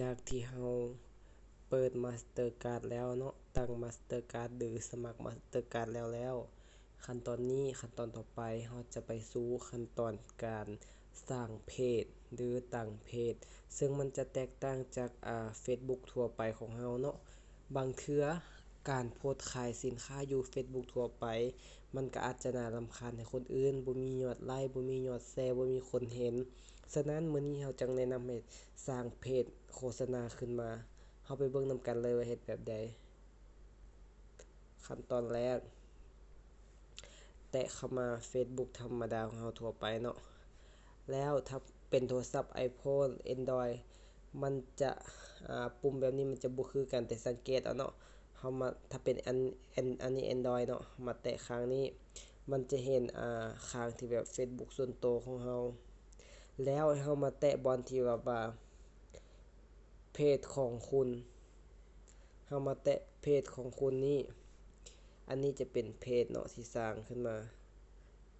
จากที่เราเปิด Mastercard แล้วเนาะ ตั้ง Mastercard หรือสมัคร Mastercard แล้วแล้ว ขั้นตอนนี้ขั้นตอนต่อไปเราจะไปสู่ขั้นตอนการสร้างเพจหรือตั้งเพจ ซึ่งมันจะแตกต่างจากอ่า Facebook ทั่วไปของเราเนาะ บางเทื่อการโพสต์ขายสินค้าอยู่ Facebook ทั่วไป มันก็อาจจะน่ารำคาญให้คนอื่นบ่มียอดไลก์บ่มียอดแชร์บ่มีคนเห็น ฉะนั้นมื้อนี้เราจึงแนะนำให้สร้างเพจโฆษณาขึ้นมาเราไปเบิ่งนำกันเลยว่าเฮ็ดแบบใด ขั้นตอนแรก แตะเข้ามา Facebook ธรรมดาของเราทั่วไปเนาะแล้วถ้าเป็นโทรศัพท์ iPhone Android มันจะอ่าปุ่มแบบนี้มันจะบ่คือกันแต่สังเกตเอาเนาะเรามาถ้าเป็นอันอันนี้ Android เนาะมาแตะข้างนี้ มันจะเห็นอ่าข้างที่แบบ Facebook ส่วนตัวของเรา แล้วให้เรามาแตะบอนที่แบบว่าเพจของคุณเรามาแตะเพจของคุณนี้อันนี้จะเป็นเพจเนาะที่สร้างขึ้นมา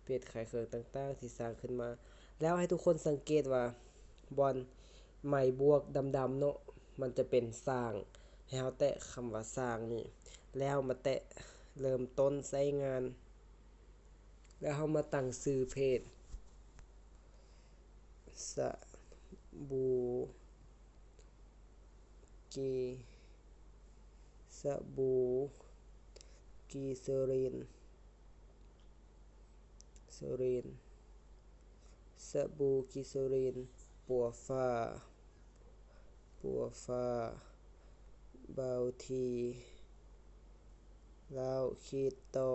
เพจขายเครื่องต่างๆที่สร้างขึ้นมา แล้วให้ทุกคนสังเกตว่าบอนไม้บวกดำๆเนาะมันจะเป็นสร้าง ให้เราแตะคำว่าสร้างนี้แล้วมาแตะเริ่มต้นใช้งาน แล้วเรามาตั้งชื่อเพจ สบู่กีสบู่กีซรินซรินสบู่กีซรินปัวฟ้าปัวฟ้าบาวทีแล้วขีดต่อ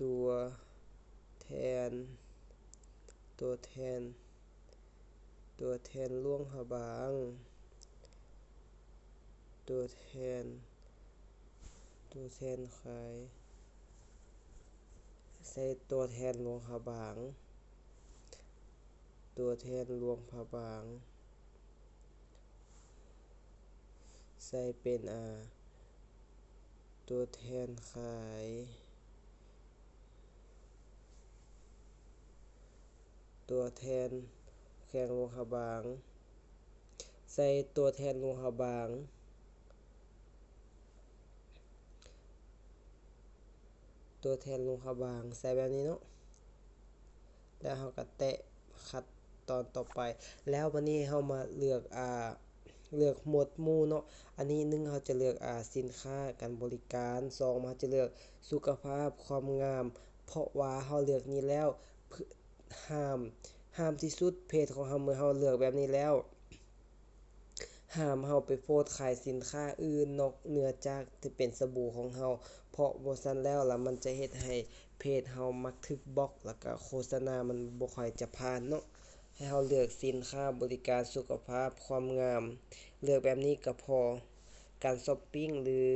ตัวแทน ตัวแทน ตัวแทนหลวงพระบาง ตัวแทน ตัวแทนขายใส่ตัวแทนลวงพระบาง ตัวแทนลวงพระบาง ใส่เป็นอ่าตัวแทนขาย ตัวแทนแขวงหลวงพระบาง ใส่ตัวแทนหลวงพระบาง ตัวแทนหลวงพระบาง ใส่แบบนี้เนาะ แล้วเราก็แตะขั้นตอนต่อไป แล้วบัดนี้เรามาเลือกอ่าเลือกหมวดหมู่เนาะ อันนี้1เราจะเลือกอ่าสินค้าการบริการ2เราจะเลือกสุขภาพความงาม เพราะว่าเราเลือกนี้แล้ว ห้าม ห้ามที่สุดเพจของเราเมื่อเราเลือกแบบนี้แล้ว ห้ามเราไปโพสขายสินค้าอื่นนอกเหนือจากที่เป็นสบู่ของเราเพราะบ่ซั้นแล้วล่ะมันจะเฮ็ดให้เพจเรามักถูกบล็อก แล้วก็โฆษณามันบ่ค่อยจะผ่านเนาะให้เราเลือกสินค้าบริการสุขภาพความงาม เลือกแบบนี้ก็พอ การช็อปปิ้งหรือ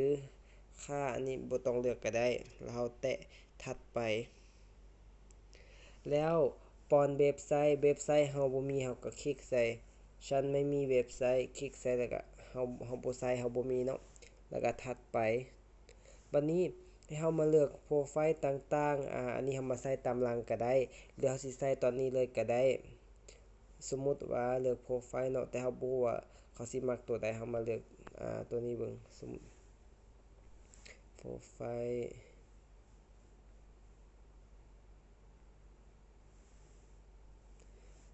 ค้าอันนี้บ่ต้องเลือกก็ได้ แล้วเราแตะถัดไป แล้ว ปอนเว็บไซต์เว็บไซต์เราบ่มีเราก็คลิกใส่ฉันไม่มีเว็บไซต์คลิกใส่แล้วก็เราเราบ่ใส่เราบ่มีเนาะแล้วก็ถัดไปบัดนี้ให้เรามาเลือกโพรไฟล์ต่างๆอ่าอันนี้เรามาใส่ตามหลังก็ได้หรือเราสิใส่ตอนนี้เลยก็ได้ สมมุติว่าเลือกโพรไฟล์เนาะแต่เราบ่ว่าเขาสิมักตัวใดเรามาเลือกอ่าตัวนี้เบิ่งสมมุติโพรไฟล์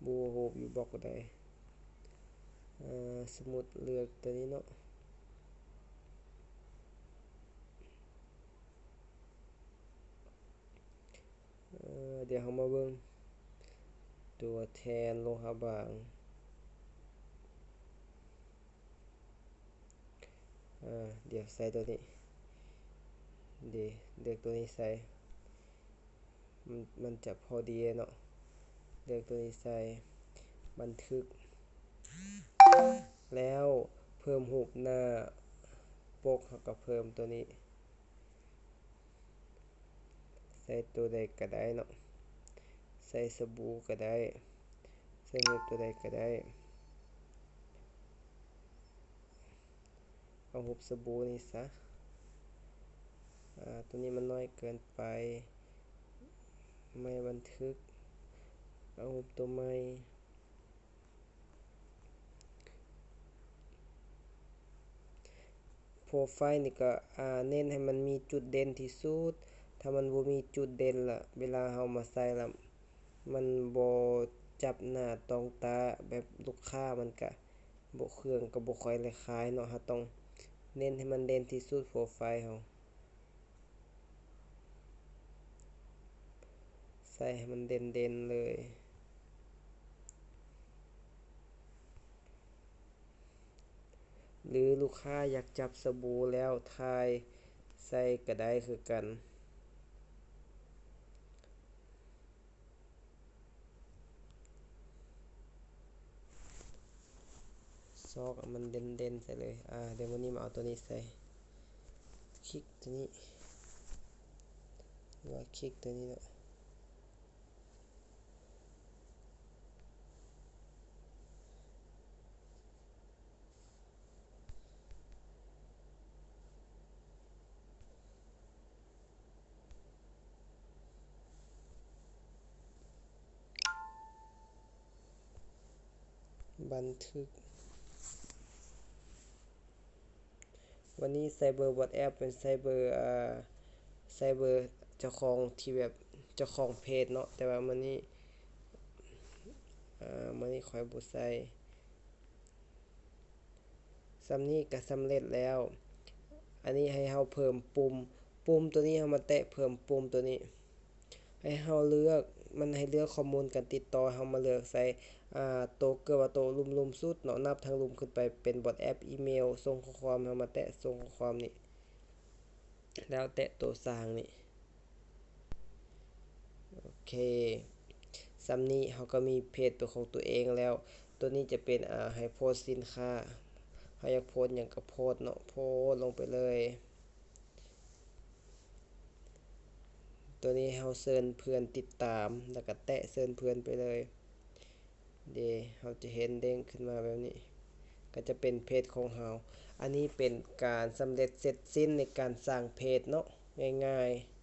บ่ฮู้อยู่บล็อกใดอ่าสมมุติเลือกตัวนี้เนาะเดี๋ยวเรามาเบิ่งตัวแทนหลวงพระบางเดี๋ยวใส่ตัวนี้เดะเลือกตัวนี้ใส่มันมันจะพอดีเนาะ เลือกตัวนี้ใส่บันทึก แล้วเพิ่มรูปหน้าปกเราก็เพิ่มตัวนี้ ใส่ตัวใดก็ได้เนาะใส่สบู่ก็ได้ ใส่รูปตัวใดก็ได้เอารูปสบู่นี่ซะตัวนี้มันน้อยเกินไป ไม่บันทึก เอาตัวใหม่โปรไฟล์นี่ก็อ่าเน้นให้มันมีจุดเด่นที่สุด ถ้ามันบ่มีจุดเด่นละ่ะ เวลาเรามาใส่ละมันบ่จับหน้าต้องตาแบบลูกค้ามันก็บ่เครื่องกับ่ค่อยเลยขายเนาะฮะต้องเน้นให้มันเด่นที่สุดโปรไฟล์เราใส่ให้มันเด่นๆเลย หรือลูกค้าอยากจับสบู่แล้วถ่ายใส่ก็ได้คือกัน ซอกให้มันเด่นๆใส่เลย อ่า เดี๋ยววันนี้มาเอาตัวนี้ใส่ คลิกตัวนี้ว่าคลิกตัวนี้เนาะ บันทึก วันนี้ใส่เบอร์ WhatsApp เป็นใส่เบอร์อ่าใส่เบอร์เจ้าของที่แบบเจ้าของเพจเนาะแต่ว่ามื้อนี้อ่ามื้อนี้ข้อยบ่ใส่ส่ำนี้ก็สำเร็จแล้ว อันนี้ให้เราเพิ่มปุ่ม ปุ่มตัวนี้เรามาแตะเพิ่มปุ่มตัวนี้ ให้เราเลือก มันให้เลือกข้อมูลการติดต่อเรามาเลือกใส่อ่าโตเกิดว่าโตลุ่มๆสุดเนาะนับทางลุ่มขึ้นไปเป็น WhatsApp อีเมลส่งข้อความเรามาแตะส่งข้อความนี่แล้วแตะตัวสร้างนี่โอเคส่ำนี้เราก็มีเพจเป็นของตัวเองแล้ว ตัวนี้จะเป็นอ่าให้โพสสินค้าเราอยากโพสหยังก็โพสเนาะโพสลงไปเลย ตัวนี้เราเซิญเพื่อนติดตาม แล้วก็แตะเซิญเพื่อนไปเลยเดย์เราจะเห็นเด้งขึ้นมาแบบนี้ ก็จะเป็นเพจของเราอันนี้เป็นการสำเร็จเสร็จสิ้นในการสร้างเพจเนาะง่ายๆ